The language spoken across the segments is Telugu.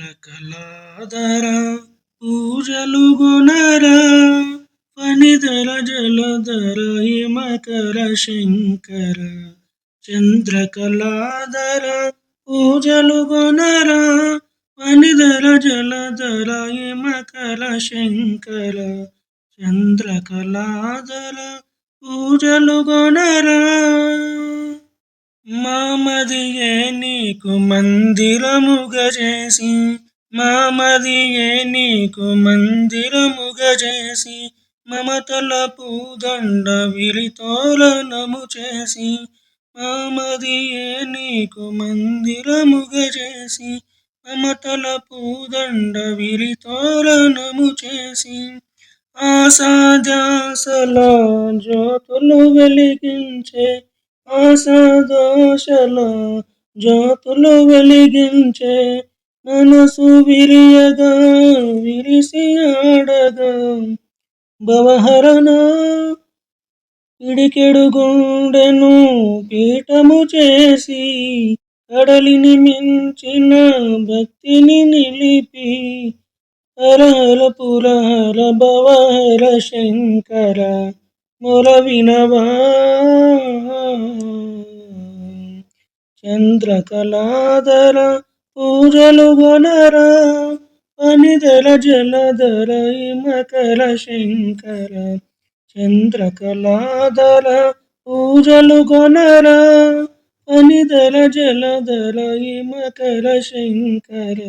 రకలాదర పూజలు గుణర ఫణిధర జలధర హిమకర శంకర. చంద్రకళాధర పూజలు గుణర ఫణిధర జలధర హిమకర శంకర. చంద్రకళాధర పూజలు గుణరా. మామదియే నీకు మందిరముగ చేసి మామదియే నీకు మందిరముగ చేసి మమతల పూదండ విరితోలనము చేసి మామదియే నీకు మందిరముగ చేసి మమతల పూదండ విరితోలనము చేసి ఆసాధ్యాసల జ్యోతులు వెలిగించే ఆశాదోషల జ్యోతులు వెలిగించే మనసు విరియగా విరిసి ఆడగా. భవహరణ పిడికెడు గుండెను పీఠము చేసి కడలిని మించిన భక్తిని నిలిపి హరహర పురహర భవహర శంకర మొర వినవా చంద్రకళాధర పూజలు గొనరా అనిధర జలధర హిమకర శంకర. చంద్రకళాధర పూజలు గొనరా అనిధర జలధర హిమకర శంకర.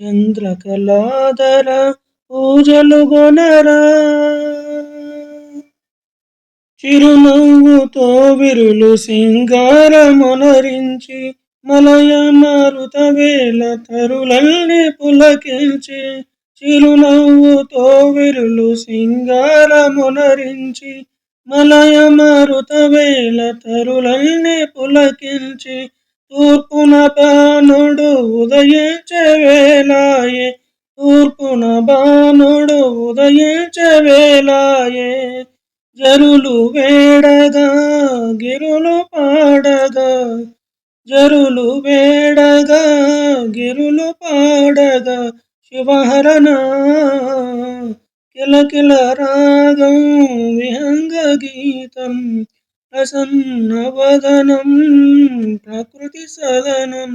చంద్రకళాధర పూజలు గొనరా. చిరునవ్వుతో విరులు సింగారమునరించి మలయ మారుత వేల తరులల్ని పులకించి చిరునవ్వుతో విరులు సింగారమునరించి మలయ మారుత వేల తరులల్ని పులకించి తూర్పున బాణుడు ఉదయించే వేలాయే తూర్పున బాణుడు ఉదయించే వేలాయే జరులు వేడగా గిరులు పాడగా. జరులు వేడగా గిరులు పాడగా. శివహరణ కిలకిల రాగం విహంగ గీతం ప్రసన్నవదనం ప్రకృతి సదనం.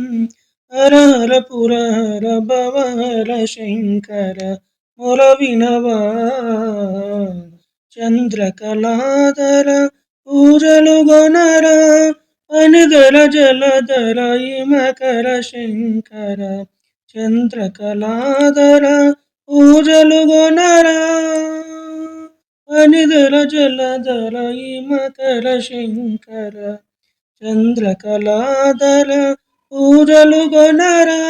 హర హర భవ హర శంకర మొర వినవా చంద్రకళాధర పూజలు గొనర అనిధర జలధర హిమకర శంకర. చంద్రకళాధర పూజలు గొనర అనిధర జలధర హిమకర శంకర. చంద్రకళాధర పూజలు గొనరా.